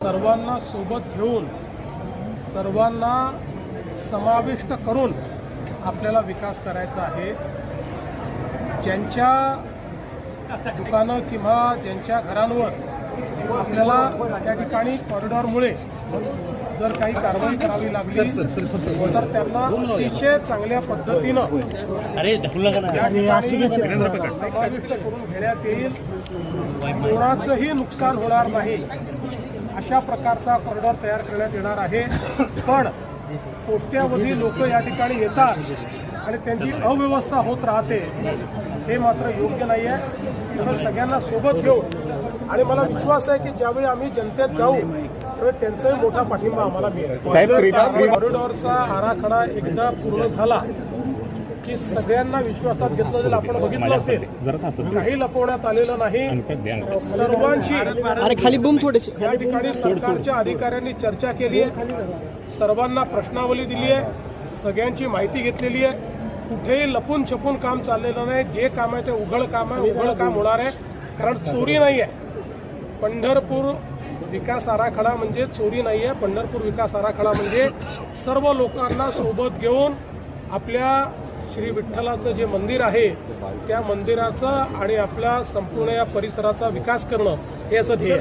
सर्वांना सोबत घेऊन सर्वांना समाविष्ट करून आपल्याला विकास करायचा आहे. ज्यांच्या दुकानं किंवा ज्यांच्या घरांवर आपल्याला त्या ठिकाणी कॉरिडॉरमुळे जर काही कारवाई करावी लागली तर त्यांना अतिशय चांगल्या पद्धतीनं समाविष्ट करून घेण्यात येईल. कोणाचंही नुकसान होणार नाही. अशा प्रकारचा कॉरिडॉर तयार करण्यात येणार आहे. पण कोट्यावधी लोक या ठिकाणी येतात आणि त्यांची अव्यवस्था होत राहते हे मात्र योग्य नाही आहे तर सगळ्यांना सोबत घेऊन आणि मला विश्वास आहे की ज्यावेळी आम्ही जनतेत जाऊ त्यावेळी त्यांचाही मोठा पाठिंबा आम्हाला मिळेल. कॉरिडॉरचा आराखडा एकदा पूर्ण झाला की सगळ्यांना विश्वासात घेतलं जाईल. आपण बघितलं असेल काही लपवण्यात आलेलं नाही. सर्वांशी अरे खाली बूम थोडेसे या ठिकाणी सरकारच्या अधिकाऱ्यांनी चर्चा केली आहे. सर्वांना प्रश्नावली दिली आहे. सगळ्यांची माहिती घेतलेली आहे. कुठेही लपून छपून काम चाललेलं नाही. जे काम आहे ते उघड काम आहे. उघड काम होणार आहे. कारण चोरी नाही आहे. पंढरपूर विकास आराखडा म्हणजे चोरी नाही आहे. पंढरपूर विकास आराखडा म्हणजे सर्व लोकांना सोबत घेऊन आपल्या श्री विठ्ठलाचं जे मंदिर आहे त्या मंदिराचं आणि आपल्या संपूर्ण या परिसराचा विकास करणं हे याचं ध्येय